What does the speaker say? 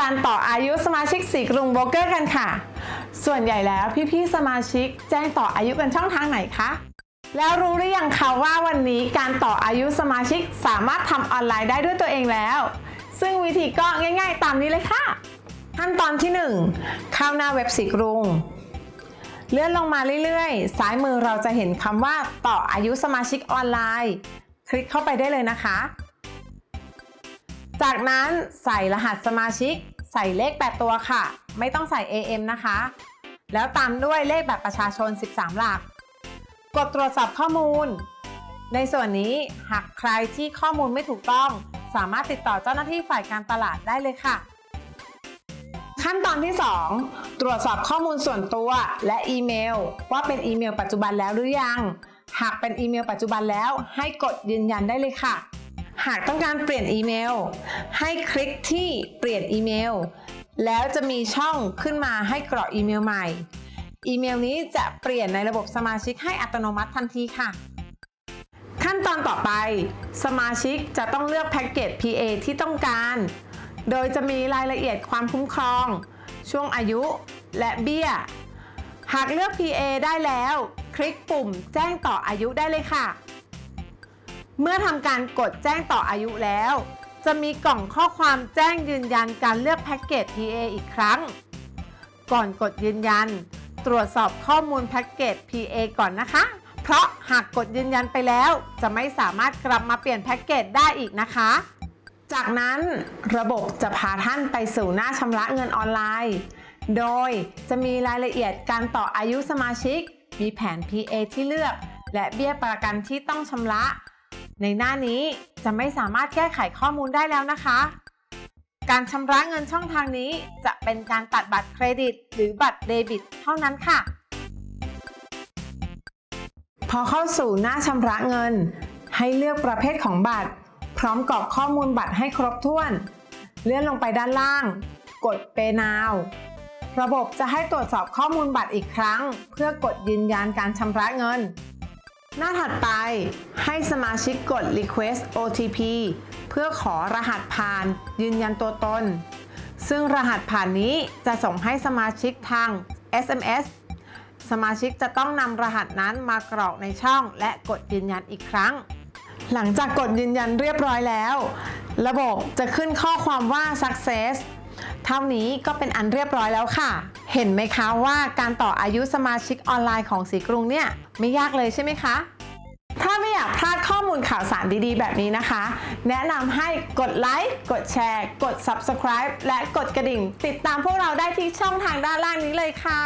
การต่ออายุสมาชิกสีกรุงโบรกเกอร์กันค่ะ ส่วนใหญ่แล้วพี่ๆสมาชิกแจ้งต่ออายุกันช่องทางไหนคะแล้วรู้หรือยังคะว่าวันนี้การต่ออายุสมาชิกสามารถทำออนไลน์ได้ด้วยตัวเองแล้ว ซึ่งวิธีก็ง่าย ๆ ตามนี้เลยค่ะ ขั้นตอนที่ 1 เข้าหน้าเว็บสีกรุง เลื่อนลงมาเรื่อยๆ ซ้ายมือเราจะเห็นคำว่าต่ออายุสมาชิกออนไลน์ คลิกเข้าไปได้เลยนะคะ จากนั้นใส่รหัสสมาชิก ใส่เลข 8 ตัวค่ะ ไม่ต้องใส่ AM นะคะ แล้วตามด้วยเลขบัตรประชาชน 13 หลัก กดตรวจสอบข้อมูล ในส่วนนี้หากใครที่ข้อมูลไม่ถูกต้อง สามารถติดต่อเจ้าหน้าที่ฝ่ายการตลาดได้เลยค่ะ ขั้นตอนที่ 2 ตรวจสอบข้อมูลส่วนตัวและอีเมล ว่าเป็นอีเมลปัจจุบันแล้วหรือยัง หากเป็นอีเมลปัจจุบันแล้วให้กดยืนยันได้เลยค่ะ หากต้องการเปลี่ยนอีเมล ให้คลิกที่เปลี่ยนอีเมล แล้วจะมีช่องขึ้นมาให้กรอกอีเมลใหม่ อีเมลนี้จะเปลี่ยนในระบบสมาชิกให้อัตโนมัติทันทีค่ะ ขั้นตอนต่อไป สมาชิกจะต้องเลือกแพ็กเกจ PA ที่ต้องการ โดยจะมีรายละเอียดความคุ้มครอง ช่วงอายุและเบี้ย หากเลือก PA ได้แล้ว คลิกปุ่มแจ้งต่ออายุได้เลยค่ะ เมื่อทำการกดแจ้งต่ออายุแล้ว จะมีกล่องข้อความแจ้งยืนยันการเลือกแพ็กเกจ PA อีกครั้ง ก่อนกดยืนยัน ตรวจสอบข้อมูลแพ็กเกจ PA ก่อนนะคะ เพราะหากกดยืนยันไปแล้ว จะไม่สามารถกลับมาเปลี่ยนแพ็กเกจได้อีกนะคะ จากนั้นระบบจะพาท่านไปสู่หน้าชำระเงินออนไลน์ โดยจะมีรายละเอียดการต่ออายุสมาชิก มีแผน PA ที่เลือก และเบี้ยประกันที่ต้องชำระ ในหน้านี้จะไม่สามารถแก้ไขข้อมูลได้แล้วนะคะ การชำระเงินช่องทางนี้จะเป็นการตัดบัตรเครดิต หรือบัตรเดบิต เท่านั้นค่ะ พอเข้าสู่หน้าชำระเงิน ให้เลือกประเภทของบัตร พร้อมกรอกข้อมูลบัตรให้ครบถ้วน เลื่อนลงไปด้านล่าง กด Pay Now ระบบจะให้ตรวจสอบข้อมูลบัตรอีกครั้ง เพื่อกดยืนยันการชำระเงิน หน้าถัดไปให้สมาชิกกด Request OTP เพื่อขอรหัสผ่านยืนยันตัวตน ซึ่งรหัสผ่านนี้จะส่งให้สมาชิกทาง SMS สมาชิกจะต้องนำรหัสนั้นมากรอกในช่อง และกดยืนยันอีกครั้ง หลังจากกดยืนยันเรียบร้อยแล้ว ระบบจะขึ้นข้อความว่า success เท่านี้ก็เป็นอันเรียบร้อยแล้วค่ะ เห็นไหมคะว่าการต่ออายุสมาชิกออนไลน์ของสีกรุงเนี่ยไม่ยากเลยใช่ไหมคะ ถ้าไม่อยากพลาดข้อมูลข่าวสารดีๆ แบบนี้นะคะ แนะนำให้กดไลค์ กดแชร์ กด Subscribe และกดกระดิ่ง ติดตามพวกเราได้ที่ช่องทางด้านล่างนี้เลยค่ะ